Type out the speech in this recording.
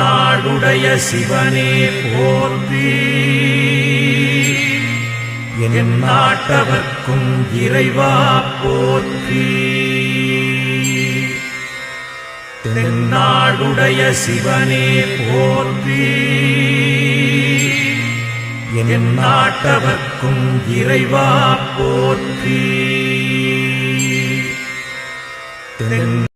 நாளுடைய சிவனே போற்றி. என் நாட்டவர்க்கும் இறைவா போற்றி. தென்னாடுடைய சிவனே போற்றி. என் நாட்டவர்க்கும் இறைவா போற்றி. தென்